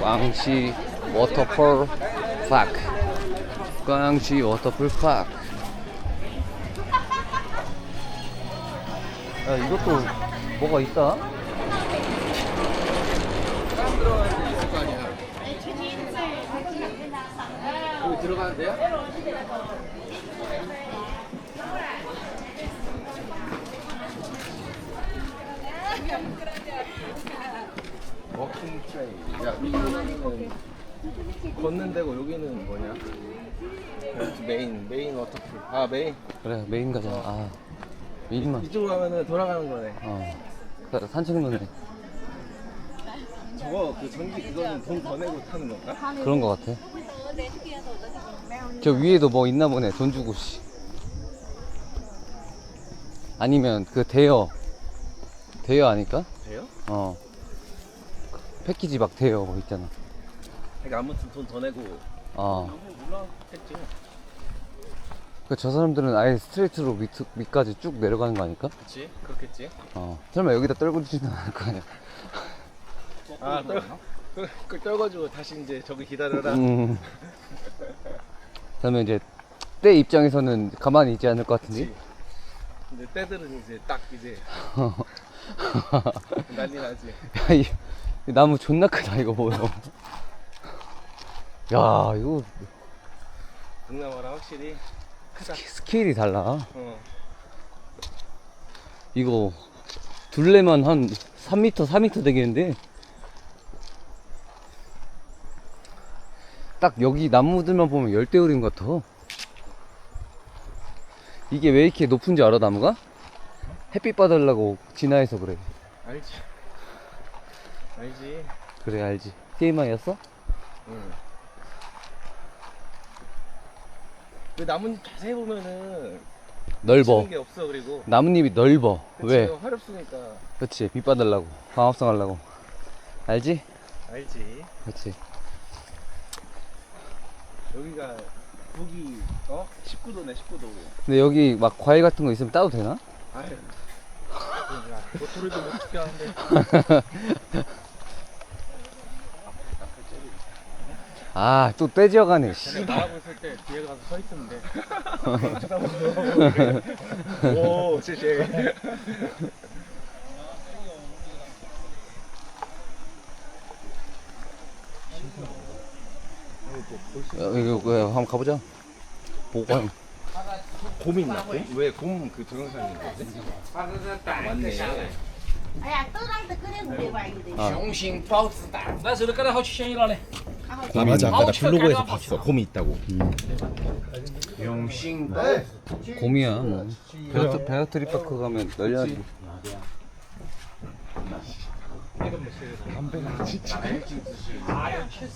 광시 워터풀 파크 광시 워터풀 파크 야 이것도 뭐가 있다? 사람 들어가는 데 있을 거 아니야. 여기 들어가는데요? 트레일. 야, 이거는 걷는 데고 여기는 뭐냐? 여기 메인, 메인 워터풀. 아, 메인. 그래 메인 가자 아 메인만 이쪽으로 가면은 돌아가는 거네. 어 그래, 산책 로네 저거 그 전기 그거는 돈 더 내고 타는 건가? 그런 거 같아 저 위에도 뭐 있나 보네 돈 주고 씨 아니면 그 대여 대여 아닐까? 돼요? 어 패키지 막 대여 뭐 있잖아 그러니까 아무튼 돈 더 내고 어. 여기 올라왔겠지. 그저 사람들은 아예 스트레이트로 밑, 밑까지 쭉 내려가는 거 아닐까? 그렇지? 그렇겠지. 어. 설마 여기다 떨구지는 않을 거 아니야. 아, 떨, 그, 그 떨궈주고 다시 이제 저기 기다려라. 음. 그러면 이제 때 입장에서는 가만히 있지 않을 것 같은데? 그치. 근데 때들은 이제 딱 이제 난리 나지. 야, 이, 이 나무 존나 크다, 이거 보여. 야, 이거 동남아랑 확실히 크다. 스케일이 달라. 어. 이거 둘레만 한 3m, 4m 되겠는데? 딱 여기 나무들만 보면 열대우림 같아. 이게 왜 이렇게 높은지 알아, 나무가? 햇빛 받으려고 진화해서 그래. 알지. 알지. 그래, 알지. TMI였어? 응. 그 나뭇잎 자세히 보면은 넓어. 치는 게 없어 그리고. 나뭇잎이 넓어. 그치, 왜? 화렵으니까 그렇지. 빛 받으려고. 광합성 하려고. 알지? 알지. 그렇지. 여기가 북이 어 19도네 19도. 근데 여기 막 과일 같은 거 있으면 따도 되나? 아유. 야, 도토리도 못 죽게 하는데. 아, 또 떼지어가네. 씨. 나가고 있을 때 뒤에 가서 서 있으면 돼. 쳐다보고. 오,谢谢. 어, 이거, 이거 한번 가보자. 보관. 곰이 있나? 곰? 왜 곰 그 동영상이 있거든? 맞네. 哎呀，都让他搁那屋里玩去的。 아, 雄心豹子胆，那时候跟他好去嫌疑了嘞。 아 맞아 아까 나 블로그에서 봤어 곰이 있다고 용신 곰이야. 뭐. 베어트, 베어트리 파크 가면 널려가지고.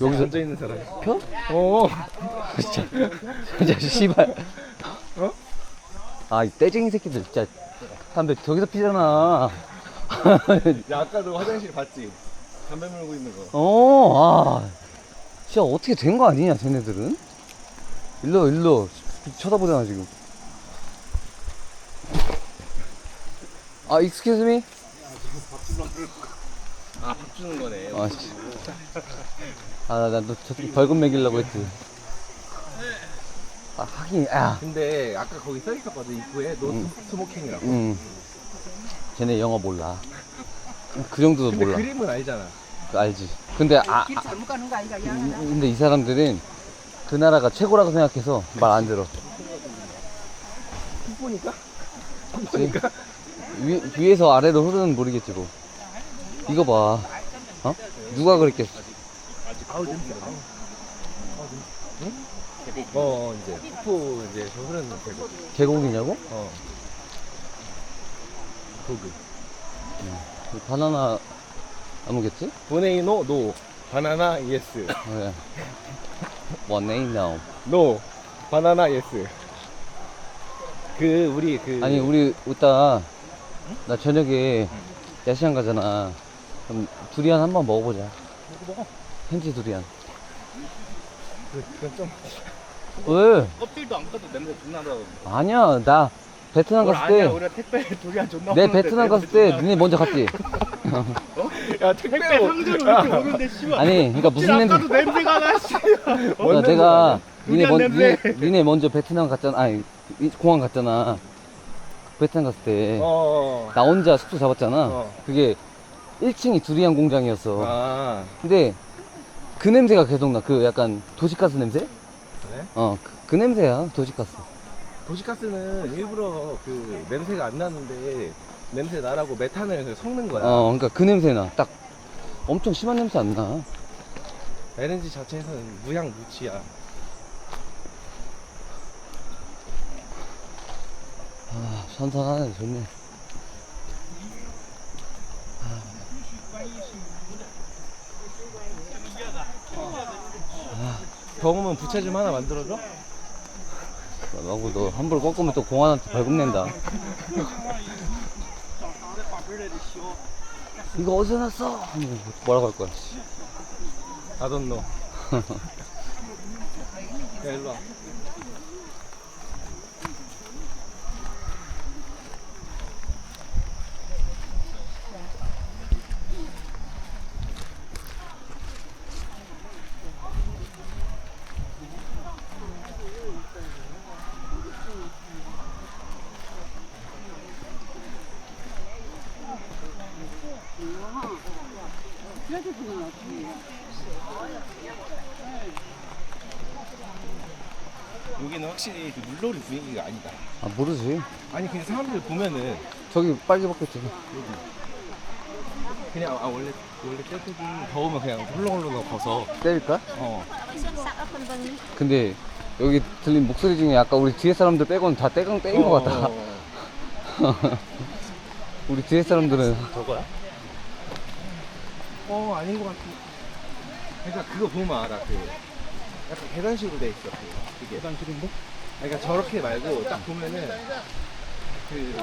여기서 앉아있는 사람 펴? 어 진짜. 진짜, 씨발. 어? 아, 이 떼쟁이 새끼들 진짜. 담배 저기서 피잖아. 야 아까도 화장실 봤지? 담배 물고 있는 거 어, 아. 진짜 어떻게 된 거 아니냐, 쟤네들은? 일로, 일로. 쳐다보잖아, 지금. 아, excuse me? 아 밥 주는 거네 아, 씨. 아, 나너 저쪽 벌금 매기려고 했지. 아, 하긴, 아. 근데 아까 거기 써 있었거든 입구에 노 음. 스모킹이라고 음. 쟤네 영어 몰라. 그 정도도 근데 몰라. 그림은 알잖아 알지. 근데, 아, 길 잘못 가는 거 아닌가? 야. 음, 근데 이 사람들은 그 나라가 최고라고 생각해서 말 안 들어. 보니까 그치? 위, 위에서 아래로 흐르는 모르겠지 뭐. 이거 봐. 어? 누가 그랬겠어? 아우 냄새 아우 어, 어 이제 폭포 이제 저 흐르는 계곡 계곡이냐고? 어 거기 바나나 나무겠지? 보네이노 노 바나나 예스 그래. 원네 no. 노 바나나 예스 그 우리 그 아니 우리 이따 나 저녁에 야시장 가잖아. 그럼 두리안 한번 먹어보자. 먹어 현지 두리안. 그, 그건 좀 왜? 껍질도 안 까도 냄새 존나다고 아니야 나 베트남 갔을 때 우리가 택배 도리안 존나 내 오는데 베트남 갔을 냄새 때 니네 먼저 갔지? 존나- 어? 야 택배 상자로 이렇게 오는데 씨발. 아니 그러니까 무슨 냄새 냄새가 나 씨. 그러니까 내가 니네, 먼, 니네, 냄새. 니네 먼저 베트남 갔잖아 아니 이- 공항 갔잖아 베트남 갔을 때 나 어. 혼자 숙소 잡았잖아 어. 그게 1층이 두리안 공장이었어 아. 근데 그 냄새가 계속 나 그 약간 도시가스 냄새? 그래? 어 그, 그 냄새야 도시가스 도시가스는 일부러 그 냄새가 안 나는데 냄새 나라고 메탄을 섞는 거야. 어 그러니까 그 냄새 나 딱 엄청 심한 냄새 안 나 LNG 자체에서는 무향 무치야. 아 선선하네 좋네 더우면 부채 좀 하나 만들어줘? 하고 너 함부로 꺾으면 또 공안한테 벌금 낸다 이거 어디서 났어? 하면 뭐라고 할 거야 씨. I don't know. 야, 일로 와. 여기는 확실히 그 물놀이 분위기가 아니다. 아 모르지 아니 그냥 사람들 보면은 저기 빨개 벗겼지 그냥 아 원래 원래 떼들이 더우면 그냥 훌렁훌렁 벗어. 때릴까? 어. 근데 여기 들린 목소리 중에 아까 우리 뒤에 사람들 빼고는 다 떼강 떼인 것 같다 어, 우리 뒤에 사람들은 저거야? 어 아닌 것 같아. 그러니까 그거 보면 알아. 그 약간 계단식으로 돼 있어. 그, 그게. 계단식인데? 그러니까 저렇게 말고 딱 보면은 그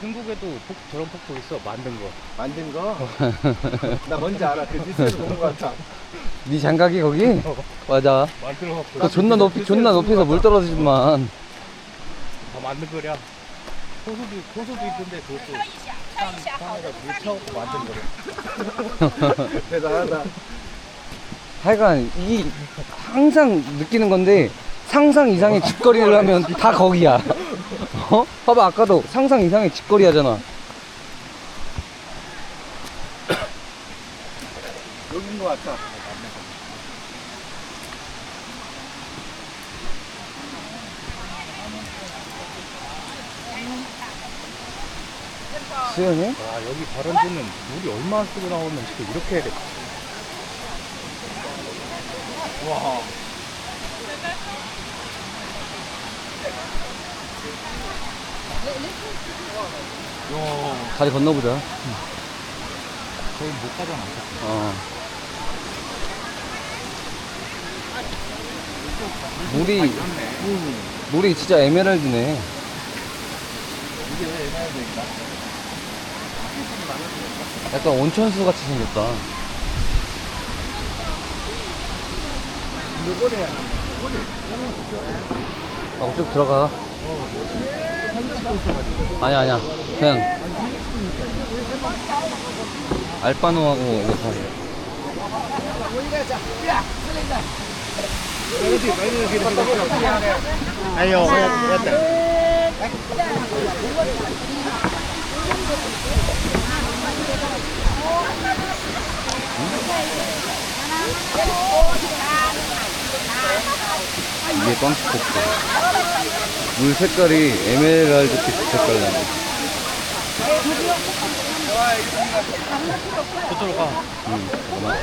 중국에도 폭, 저런 폭포 있어 만든 거 만든 거. 나 뭔지 알아. 그 뉴스에서 본것 같아. 네 장각이 거기? 맞아 만들어 갖고 그거 존나 높이 존나 높이서 물 떨어지지만 다 만든 거랴 호수도 호수도 있던데 그것도 산 산에다 물 채워서 만든 거래 대단하다. 하여간 이 항상 느끼는 건데 상상 이상의 짓거리를 하면 다 거기야 어? 봐봐 아까도 상상 이상의 짓거리 하잖아 여긴 것 같아. 수영해? 와 여기 데는 물이 얼마나 쓰고 나오면 지금 이렇게 해야 돼 와. 다리 건너보자 거의 못 가잖아 어. 물이 물이 진짜 에메랄드네 이게 왜 에메랄드인가? 약간 온천수 같이 생겼다 아, 그쪽 들어가. 아니야, 아니야. 그냥. 알바노하고 이거 사. 아니요. 이게 빵스포츠. 물 색깔이 에메랄드빛 색깔 나네. 저쪽으로 가 응, 잠깐만.